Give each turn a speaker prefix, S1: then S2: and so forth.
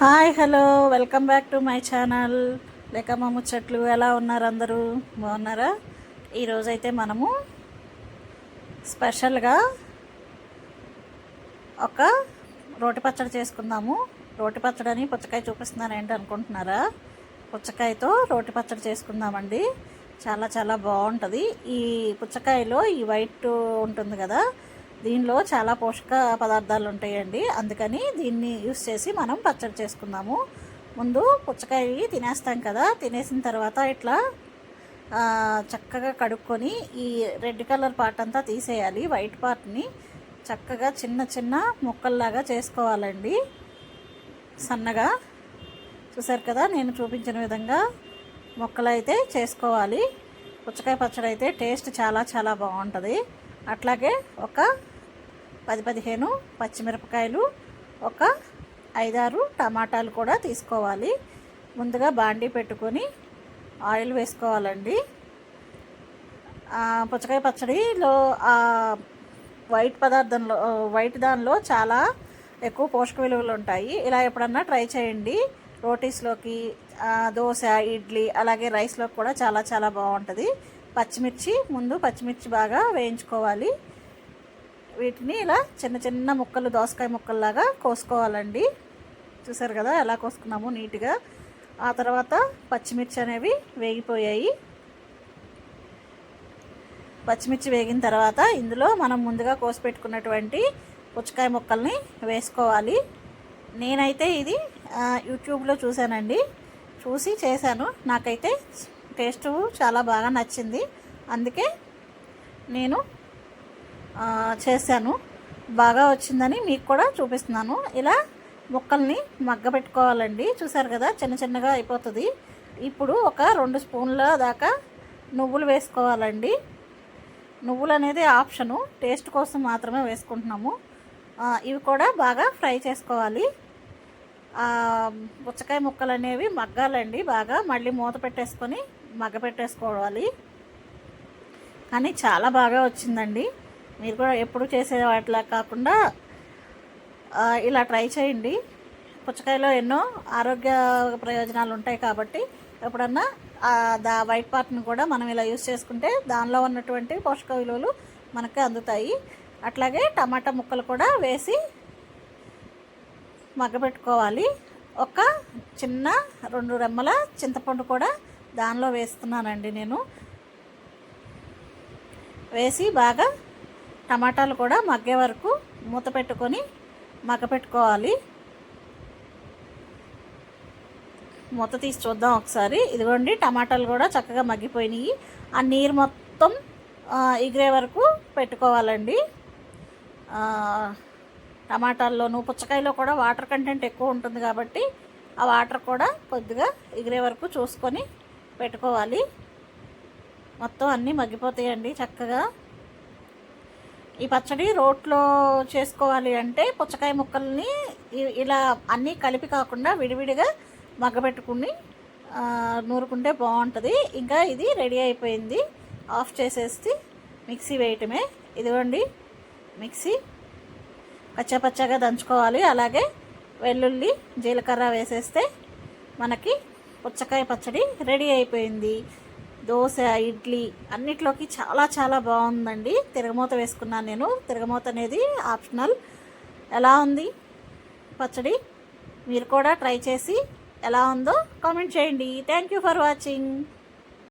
S1: Hi hello welcome back to my channel. Lekamma ముచ్చట్లు ఎలా ఉన్నారు అందరూ? బాగున్నారా? ఈరోజైతే మనము స్పెషల్గా ఒక రోటి పచ్చడి చేసుకుందాము. రోటి పచ్చడి అని పుచ్చకాయ చూపిస్తున్నారు ఏంటి అనుకుంటున్నారా? పుచ్చకాయతో రోటి పచ్చడి చేసుకుందామండి. చాలా చాలా బాగుంటుంది. ఈ పుచ్చకాయలో ఈ వైట్ ఉంటుంది కదా దీనిలో చాలా పోషక పదార్థాలు ఉంటాయండి. అందుకని దీన్ని యూస్ చేసి మనం పచ్చడి చేసుకుందాము. ముందు పుచ్చకాయ తినేస్తాం కదా తినేసిన తర్వాత ఇట్లా చక్కగా కడుక్కొని ఈ రెడ్ కలర్ పార్ట్ అంతా తీసేయాలి. వైట్ పార్ట్ని చక్కగా చిన్న చిన్న ముక్కల్లాగా చేసుకోవాలండి. సన్నగా. చూసారు కదా నేను చూపించిన విధంగా ముక్కలు అయితే చేసుకోవాలి. పుచ్చకాయ పచ్చడి అయితే టేస్ట్ చాలా చాలా బాగుంటుంది. అట్లాగే ఒక పది పదిహేను పచ్చిమిరపకాయలు ఒక ఐదారు టమాటాలు కూడా తీసుకోవాలి. ముందుగా బాండీ పెట్టుకొని ఆయిల్ వేసుకోవాలండి. పుచ్చకాయ పచ్చడిలో వైట్ పదార్థంలో వైట్ దానిలో చాలా ఎక్కువ పోషక విలువలు ఉంటాయి. ఇలా ఎప్పుడన్నా ట్రై చేయండి. రోటీస్లోకి దోశ ఇడ్లీ అలాగే రైస్లోకి కూడా చాలా చాలా బాగుంటుంది. పచ్చిమిర్చి ముందు పచ్చిమిర్చి బాగా వేయించుకోవాలి. వీటిని ఇలా చిన్న చిన్న ముక్కలు దోసకాయ ముక్కల్లాగా కోసుకోవాలండి. చూసారు కదా ఎలా కోసుకున్నాము నీట్గా. ఆ తర్వాత పచ్చిమిర్చి అనేవి వేగిపోయాయి. పచ్చిమిర్చి వేగిన తర్వాత ఇందులో మనం ముందుగా కోసి పెట్టుకున్నటువంటి పుచ్చకాయ ముక్కల్ని వేసుకోవాలి. నేనైతే ఇది యూట్యూబ్లో చూశానండి. చూసి చేశాను. నాకైతే టేస్ట్ చాలా బాగా నచ్చింది. అందుకే నేను చేశాను. బాగా వచ్చిందని మీకు కూడా చూపిస్తున్నాను. ఇలా ముక్కల్ని మగ్గ పెట్టుకోవాలండి చూసారు కదా చిన్న చిన్నగా అయిపోతుంది. ఇప్పుడు ఒక రెండు స్పూన్ల దాకా నువ్వులు వేసుకోవాలండి. నువ్వులు అనేది ఆప్షను. టేస్ట్ కోసం మాత్రమే వేసుకుంటున్నాము. ఇవి కూడా బాగా ఫ్రై చేసుకోవాలి. పుచ్చకాయ ముక్కలు అనేవి మగ్గాలండి బాగా. మళ్ళీ మూత పెట్టేసుకొని మగ్గ పెట్టేసుకోవాలి కానీ చాలా బాగా వచ్చిందండి. మీరు కూడా ఎప్పుడు చేసే వాటిలా కాకుండా ఇలా ట్రై చేయండి. పుచ్చకాయలో ఎన్నో ఆరోగ్య ప్రయోజనాలు ఉంటాయి కాబట్టి ఎప్పుడన్నా దా వైట్ పార్ట్ని కూడా మనం ఇలా యూస్ చేసుకుంటే దానిలో ఉన్నటువంటి పోషక విలువలు మనకి అందుతాయి. అట్లాగే టమాటా ముక్కలు కూడా వేసి మగ్గబెట్టుకోవాలి. ఒక చిన్న రెండు రెమ్మల చింతపండు కూడా దానిలో వేస్తున్నానండి నేను. వేసి బాగా టమాటాలు కూడా మగ్గే వరకు మూత పెట్టుకొని మగ్గపెట్టుకోవాలి మూత తీసి చూద్దాం ఒకసారి. ఇదిగోండి టమాటాలు కూడా చక్కగా మగ్గిపోయినాయి. ఆ నీరు మొత్తం ఎగిరే వరకు పెట్టుకోవాలండి. టమాటాల్లోనూ పుచ్చకాయలో కూడా వాటర్ కంటెంట్ ఎక్కువ ఉంటుంది కాబట్టి ఆ వాటర్ కూడా కొద్దిగా ఎగిరే వరకు చూసుకొని పెట్టుకోవాలి. మొత్తం అన్నీ మగ్గిపోతాయండి చక్కగా. ఈ పచ్చడి రోట్లో చేసుకోవాలి అంటే పుచ్చకాయ ముక్కల్ని ఇలా అన్నీ కలిపి కాకుండా విడివిడిగా మగ్గబెట్టుకుని నూరుకుంటే బాగుంటుంది. ఇంకా ఇది రెడీ అయిపోయింది. ఆఫ్ చేసేసి మిక్సీ వేయటమే. ఇదిగోండి మిక్సీ. పచ్చపచ్చగా దంచుకోవాలి. అలాగే వెల్లుల్లి జీలకర్ర వేసేస్తే మనకి పుచ్చకాయ పచ్చడి రెడీ అయిపోయింది. దోశ ఇడ్లీ అన్నిట్లోకి చాలా చాలా బాగుందండి. తిరగమూత వేసుకున్నాను నేను. తిరగమూత అనేది ఆప్షనల్. ఎలా ఉంది? పచ్చడి? మీరు కూడా ట్రై చేసి ఎలా ఉందో కామెంట్ చేయండి. Thank you for watching